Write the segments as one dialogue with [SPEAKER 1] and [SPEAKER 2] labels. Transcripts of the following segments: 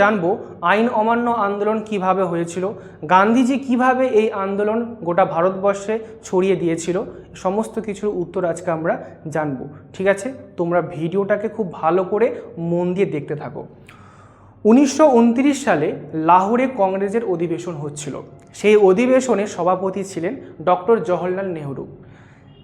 [SPEAKER 1] জানব, আইন অমান্য আন্দোলন কীভাবে হয়েছিল, গান্ধীজি কীভাবে এই আন্দোলন গোটা ভারতবর্ষে ছড়িয়ে দিয়েছিল, সমস্ত কিছুর উত্তর আজকে আমরা জানব। ঠিক আছে? তোমরা ভিডিওটাকে খুব ভালো করে মন দিয়ে দেখতে থাকো। উনিশশো উনত্রিশ সালে লাহোরে কংগ্রেসের অধিবেশন হচ্ছিল। সেই অধিবেশনে সভাপতি ছিলেন ডক্টর জওহরলাল নেহরু।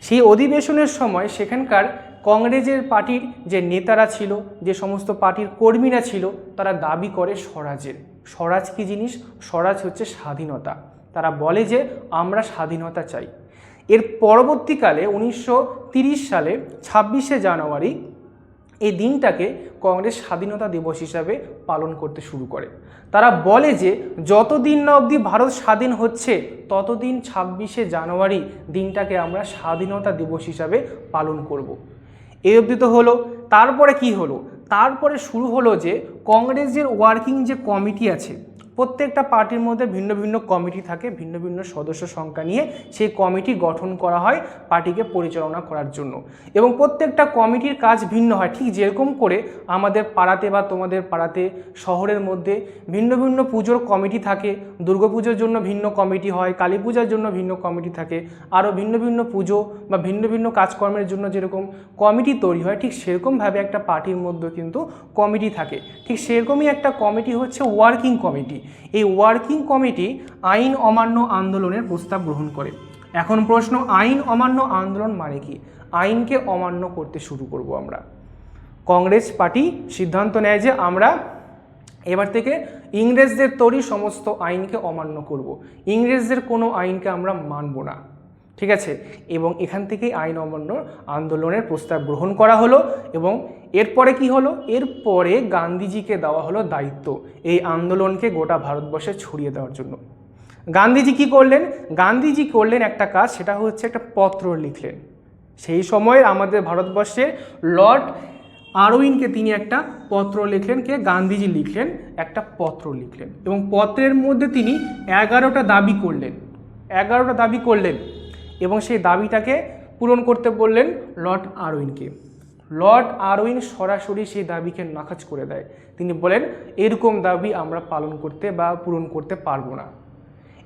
[SPEAKER 1] সেই অধিবেশনের সময় সেখানকার কংগ্রেসের পার্টির যে নেতারা ছিল, যে সমস্ত পার্টির কর্মীরা ছিল, তারা দাবি করে স্বরাজের। স্বরাজ কী জিনিস? স্বরাজ হচ্ছে স্বাধীনতা। তারা বলে যে, আমরা স্বাধীনতা চাই। এর পরবর্তীকালে উনিশশো সালে, ছাব্বিশে জানুয়ারি, এই দিনটাকে কংগ্রেস স্বাধীনতা দিবস হিসাবে পালন করতে শুরু করে। তারা বলে যে, যতদিন না অবধি ভারত স্বাধীন হচ্ছে, ততদিন ছাব্বিশে জানুয়ারি দিনটাকে আমরা স্বাধীনতা দিবস হিসাবে পালন করব। এই অবধি তো হলো। তারপরে কি হলো? তারপরে শুরু হলো যে কংগ্রেসের ওয়ার্কিং যে কমিটি আছে প্রত্যেকটা পার্টির মধ্যে ভিন্ন ভিন্ন কমিটি থাকে, ভিন্ন ভিন্ন সদস্য সংখ্যা নিয়ে সেই কমিটি গঠন করা হয় পার্টিকে পরিচালনা করার জন্য। এবং প্রত্যেকটা কমিটির কাজ ভিন্ন হয়, ঠিক যেরকম করে আমাদের পাড়াতে বা তোমাদের পাড়াতে শহরের মধ্যে ভিন্ন ভিন্ন পুজোর কমিটি থাকে দুর্গাপুজোর জন্য ভিন্ন কমিটি হয়, কালী পূজার জন্য ভিন্ন কমিটি থাকে, আরও ভিন্ন ভিন্ন পুজো বা ভিন্ন ভিন্ন কাজকর্মের জন্য যেরকম কমিটি তৈরি হয়, ঠিক সেরকমভাবে একটা পার্টির মধ্যে কিন্তু কমিটি থাকে। ঠিক সেরকমই একটা কমিটি হচ্ছে ওয়ার্কিং কমিটি এই ওয়ার্কিং কমিটি আইন অমান্য আন্দোলনের প্রস্তাব গ্রহণ করে। এখন প্রশ্ন, আইন অমান্য আন্দোলন মানে কি? আইনকে অমান্য করতে শুরু করব আমরা। কংগ্রেস পার্টি সিদ্ধান্ত নেয় যে আমরা এবার থেকে ইংরেজদের তৈরি সমস্ত আইনকে অমান্য করব। ইংরেজদের কোনো আইনকে আমরা মানব না। ঠিক আছে? এবং এখান থেকেই আইন অমান্য আন্দোলনের প্রস্তাব গ্রহণ করা হলো এবং এরপরে কি হলো? এরপরে গান্ধীজিকে দেওয়া হলো দায়িত্ব এই আন্দোলনকে গোটা ভারতবর্ষে ছড়িয়ে দেওয়ার জন্য। গান্ধীজি কি করলেন? গান্ধীজি করলেন একটা কাজ, সেটা হচ্ছে একটা পত্র লিখলেন। সেই সময় আমাদের ভারতবর্ষের লর্ড আরউইনকে তিনি একটা পত্র লিখলেন, কে? গান্ধীজি লিখলেন, একটা পত্র লিখলেন এবং পত্রের মধ্যে তিনি এগারোটা দাবি করলেন। এগারোটা দাবি করলেন। এবং সেই দাবিটাকে পূরণ করতে বললেন লর্ড আরউইনকে। লর্ড আরউইন সরাসরি সেই দাবিকে নাকচ করে দেয়। তিনি বলেন, এরকম দাবি আমরা পালন করতে বা পূরণ করতে পারব না।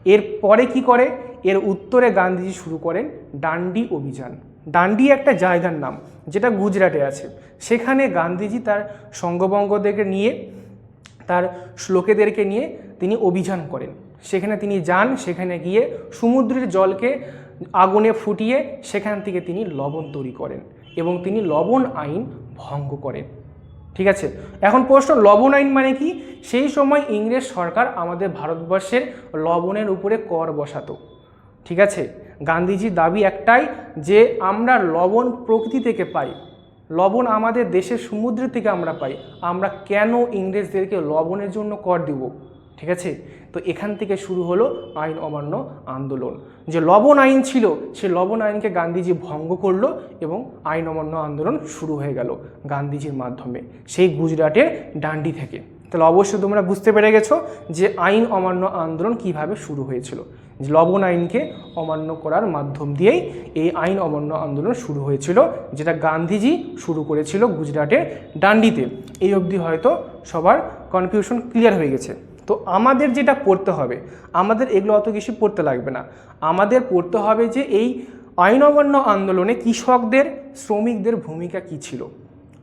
[SPEAKER 1] এর পরে কি করে? এর উত্তরে গান্ধীজি শুরু করেন ডান্ডি অভিযান। ডান্ডি একটা জায়গার নাম, যেটা গুজরাটে আছে। সেখানে গান্ধীজি তার সঙ্গবঙ্গদেরকে নিয়ে, তার শ্লোকেদেরকে নিয়ে তিনি অভিযান করেন। সেখানে তিনি যান, সেখানে গিয়ে সমুদ্রের জলকে আগুনে ফুটিয়ে সেখান থেকে তিনি লবণ তৈরি করেন এবং তিনি লবণ আইন ভঙ্গ করেন। ঠিক আছে? এখন প্রশ্ন, লবণ আইন মানে কি? সেই সময় ইংরেজ সরকার আমাদের ভারতবর্ষের লবণের উপরে কর বসাতো। ঠিক আছে? গান্ধীজির দাবি একটাই যে, আমরা লবণ প্রকৃতি থেকে পাই। লবণ আমাদের দেশের সমুদ্র থেকে আমরা পাই। আমরা কেন ইংরেজদেরকে লবণের জন্য কর দিব? ঠিক আছে? তো এখান থেকে শুরু হলো আইন অমান্য আন্দোলন। যে লবণ আইন ছিল, সে লবণ আইনকে গান্ধীজি ভঙ্গ করল এবং আইন অমান্য আন্দোলন শুরু হয়ে গেল গান্ধীজির মাধ্যমে, সেই গুজরাটের ডান্ডি থেকে। তাহলে অবশ্যই তোমরা বুঝতে পেরে গেছো যে আইন অমান্য আন্দোলন কীভাবে শুরু হয়েছিল। যে লবণ আইনকে অমান্য করার মাধ্যম দিয়েই এই আইন অমান্য আন্দোলন শুরু হয়েছিল, যেটা গান্ধীজি শুরু করেছিল গুজরাটের ডান্ডিতে। এই অবধি হয়তো সবার কনফিউশন ক্লিয়ার হয়ে গেছে। তো আমাদের যেটা পড়তে হবে, আমাদের এগুলো অত কিছু পড়তে লাগবে না। আমাদের পড়তে হবে যে এই আইন অমান্য আন্দোলনে কৃষকদের, শ্রমিকদের ভূমিকা কী ছিল।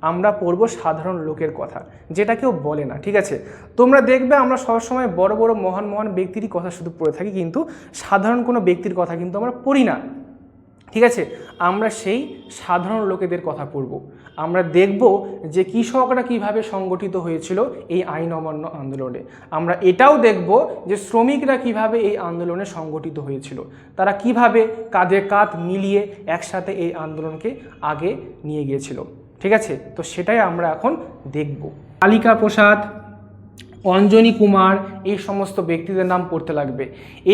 [SPEAKER 1] আমরা পড়ব সাধারণ লোকের কথা, যেটা কেউ বলে না, ঠিক আছে? তোমরা দেখবে আমরা সবসময় বড় বড় মহান মহান ব্যক্তিরই কথা শুধু পড়ে থাকি, কিন্তু সাধারণ কোনো ব্যক্তির কথা কিন্তু আমরা পড়ি না। ঠিক আছে? আমরা সেই সাধারণ লোকেদের কথা পড়ব। আমরা দেখব যে কৃষকরা কীভাবে সংগঠিত হয়েছিল এই আইন অমান্য আন্দোলনে। আমরা এটাও দেখব যে শ্রমিকরা কীভাবে এই আন্দোলনে সংগঠিত হয়েছিল। তারা কীভাবে কাঁধে কাঁধ মিলিয়ে একসাথে এই আন্দোলনকে আগে নিয়ে গিয়েছিল। ঠিক আছে? তো সেটাই আমরা এখন দেখব। কালিকা প্রসাদ অঞ্জনী কুমার এই সমস্ত ব্যক্তিদের নাম পড়তে লাগবে।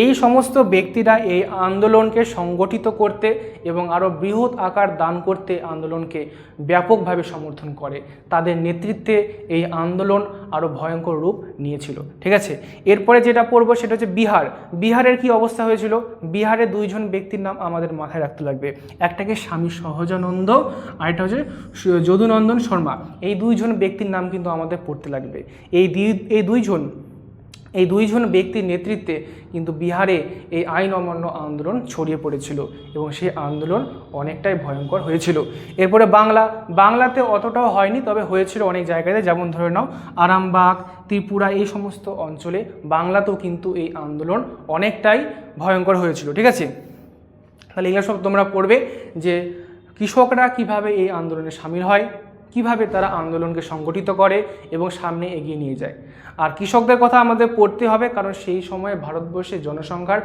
[SPEAKER 1] এই সমস্ত ব্যক্তিরা এই আন্দোলনকে সংগঠিত করতে এবং আরও বৃহৎ আকার দান করতে আন্দোলনকে ব্যাপকভাবে সমর্থন করে। তাদের নেতৃত্বে এই আন্দোলন আরও ভয়ঙ্কর রূপ নিয়েছিল। ঠিক আছে? এরপরে যেটা পড়ব সেটা হচ্ছে বিহার। বিহারের কি অবস্থা হয়েছিল? বিহারে দুইজন ব্যক্তির নাম আমাদের মাথায় রাখতে লাগবে। একটাকে স্বামী সহজানন্দ আর একটা হচ্ছে যদুনন্দন শর্মা। এই দুইজন ব্যক্তির নাম কিন্তু আমাদের পড়তে লাগবে। এই দুই এই দুইজন এই দুইজন ব্যক্তির নেতৃত্বে কিন্তু বিহারে এই আইন অমান্য আন্দোলন ছড়িয়ে পড়েছিল এবং সেই আন্দোলন অনেকটাই ভয়ঙ্কর হয়েছিল। এরপরে বাংলা, বাংলাতে অতটাও হয়নি, তবে হয়েছিল অনেক জায়গাতে, যেমন ধরে নাও আরামবাগ, ত্রিপুরা, এই সমস্ত অঞ্চলে বাংলাতেও কিন্তু এই আন্দোলন অনেকটাই ভয়ঙ্কর হয়েছিল, ঠিক আছে? তাহলে এগুলো সব তোমরা পড়বে যে কৃষকরা কীভাবে এই আন্দোলনে সামিল হয় কীভাবে তারা আন্দোলনকে সংগঠিত করে এবং সামনে এগিয়ে নিয়ে যায়। আর কৃষকদের কথা আমাদের পড়তে হবে, কারণ সেই সময়ে ভারতবর্ষের জনসংখ্যার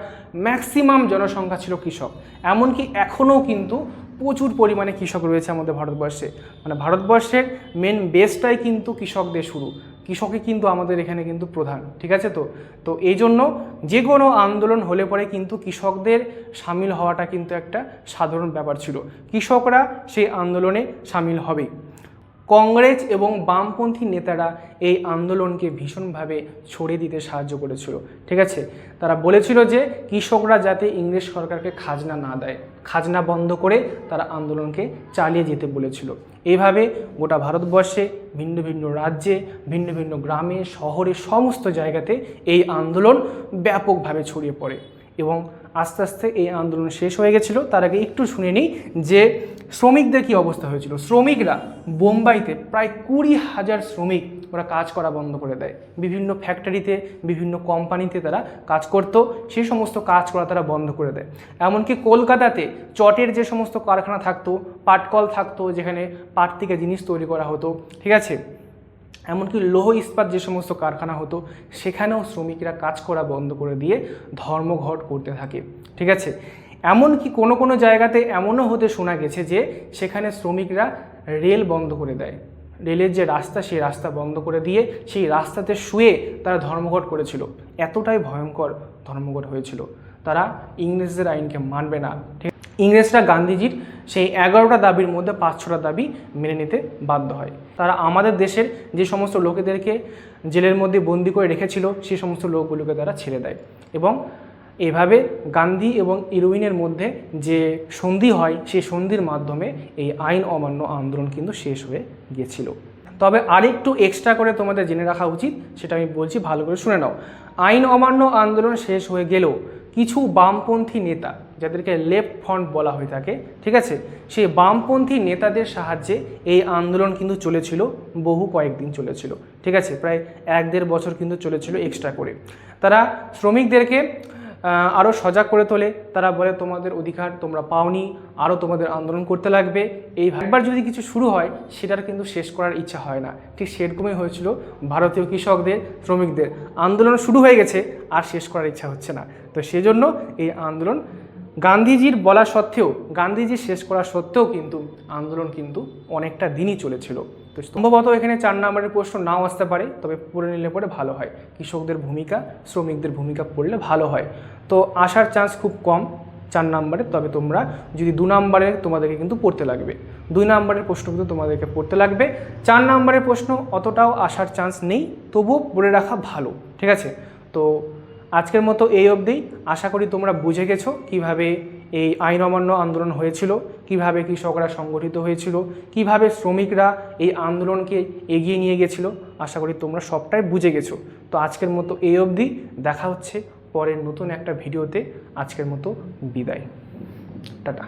[SPEAKER 1] ম্যাক্সিমাম জনসংখ্যা ছিল কৃষক। এমনকি এখনও কিন্তু প্রচুর পরিমাণে কৃষক রয়েছে আমাদের ভারতবর্ষে। মানে ভারতবর্ষের মেন বেসটাই কিন্তু কৃষকদের শুরু। কৃষকই কিন্তু আমাদের এখানে কিন্তু প্রধান, ঠিক আছে তো? তো এই জন্য যে কোনো আন্দোলন হলে পরে কিন্তু কৃষকদের সামিল হওয়াটা কিন্তু একটা সাধারণ ব্যাপার ছিল। কৃষকরা সেই আন্দোলনে সামিল হবেই। কংগ্রেস এবং বামপন্থী নেতারা এই আন্দোলনকে ভীষণভাবে ছড়িয়ে দিতে সাহায্য করেছিল। ঠিক আছে? তারা বলেছিল যে কৃষকরা যাতে ইংরেজ সরকারকে খাজনা না দেয়, খাজনা বন্ধ করে তারা আন্দোলনকে চালিয়ে যেতে বলেছিল। এইভাবে গোটা ভারতবর্ষে ভিন্ন ভিন্ন রাজ্যে, ভিন্ন ভিন্ন গ্রামে, শহরে, সমস্ত জায়গাতে এই আন্দোলন ব্যাপকভাবে ছড়িয়ে পড়ে। এবং আস্তে আস্তে এই আন্দোলন শেষ হয়ে গেছিল। তার আগে একটু শুনে নিই যে শ্রমিকদের কি অবস্থা হয়েছিল? শ্রমিকরা বোম্বাইতে প্রায় কুড়ি হাজার শ্রমিক ওরা কাজ করা বন্ধ করে দেয়। বিভিন্ন ফ্যাক্টরিতে বিভিন্ন কোম্পানিতে তারা কাজ করত, সেই সমস্ত কাজ করা তারা বন্ধ করে দেয়। এমনকি কলকাতাতে চটের যে সমস্ত কারখানা থাকতো, পাটকল থাকতো, যেখানে পাট থেকে জিনিস তৈরি করা হতো, ঠিক আছে? এমনকি লৌহ ইস্পাত যে সমস্ত কারখানা হতো, সেখানেও শ্রমিকরা কাজ করা বন্ধ করে দিয়ে ধর্মঘট করতে থাকে, ঠিক আছে? এমনকি কোনো কোনো জায়গাতে এমনও হতে শোনা গেছে যে সেখানে শ্রমিকরা রেল বন্ধ করে দেয়। রেলের যে রাস্তা, সেই রাস্তা বন্ধ করে দিয়ে সেই রাস্তাতে শুয়ে তারা ধর্মঘট করেছিল। এতটাই ভয়ঙ্কর ধর্মঘট হয়েছিল। তারা ইংরেজদের আইনকে মানবে না। ঠিক, ইংরেজরা গান্ধীজির সেই এগারোটা দাবির মধ্যে পাঁচ ছটা দাবি মেনে নিতে বাধ্য হয়। তারা আমাদের দেশের যে সমস্ত লোকেদেরকে জেলের মধ্যে বন্দি করে রেখেছিল সেই সমস্ত লোকগুলোকে তারা ছেড়ে দেয়। এবং এভাবে গান্ধী এবং ইরুইনের মধ্যে যে সন্ধি হয়, সেই সন্ধির মাধ্যমে এই আইন অমান্য আন্দোলন কিন্তু শেষ হয়ে গিয়েছিল। তবে আরেকটু এক্সট্রা করে তোমাদের জেনে রাখা উচিত, সেটা আমি বলছি ভালো করে শুনে নাও। আইন অমান্য আন্দোলন শেষ হয়ে গেলেও কিছু বামপন্থী নেতা, যাদেরকে লেফট ফ্রন্ট বলা হয়ে থাকে, ঠিক আছে? সেই বামপন্থী নেতাদের সাহায্যে এই আন্দোলন কিন্তু চলেছিল, বহু কয়েকদিন চলেছিল, ঠিক আছে? প্রায় এক দেড় বছর কিন্তু চলেছিল এক্সট্রা করে। তারা শ্রমিকদেরকে আরও সজাগ করে তোলে। তারা বলে, তোমাদের অধিকার তোমরা পাওনি আরও তোমাদের আন্দোলন করতে লাগবে। এই একবার যদি কিছু শুরু হয়, সেটার কিন্তু শেষ করার ইচ্ছা হয় না। ঠিক সেরকমই হয়েছিল ভারতীয় কৃষকদের, শ্রমিকদের। আন্দোলন শুরু হয়ে গেছে, আর শেষ করার ইচ্ছা হচ্ছে না। তো সেজন্য এই আন্দোলন গান্ধীজির বলা সত্ত্বেও, গান্ধীজি শেষ করা সত্ত্বেও কিন্তু আন্দোলন কিন্তু অনেকটা দিনই চলেছিল। তো সম্ভবত এখানে চার নম্বরের প্রশ্ন নাও আসতে পারে, তবে পড়ে নিলে পরে ভালো হয়। কৃষকদের ভূমিকা, শ্রমিকদের ভূমিকা পড়লে ভালো হয়। তো আসার চান্স খুব কম চার নম্বরে, তবে তোমরা যদি দু নম্বরের তোমাদেরকে কিন্তু পড়তে লাগবে। দুই নম্বরের প্রশ্ন কিন্তু তোমাদেরকে পড়তে লাগবে। চার নম্বরের প্রশ্ন, অতটাও আসার চান্স নেই, তবুও পড়ে রাখা ভালো, ঠিক আছে? তো আজকের মতো এই অবধি। আশা করি তোমরা বুঝে গেছো কীভাবে এই আইন অমান্য আন্দোলন হয়েছিল? কীভাবে কৃষকরা সংগঠিত হয়েছিল? কীভাবে শ্রমিকরা এই আন্দোলনকে এগিয়ে নিয়ে গেছিল? আশা করি তোমরা সবটাই বুঝে গেছো। তো আজকের মতো এই অবধি। দেখা হচ্ছে পরের নতুন একটা ভিডিওতে। আজকের মতো বিদায়। টাটা।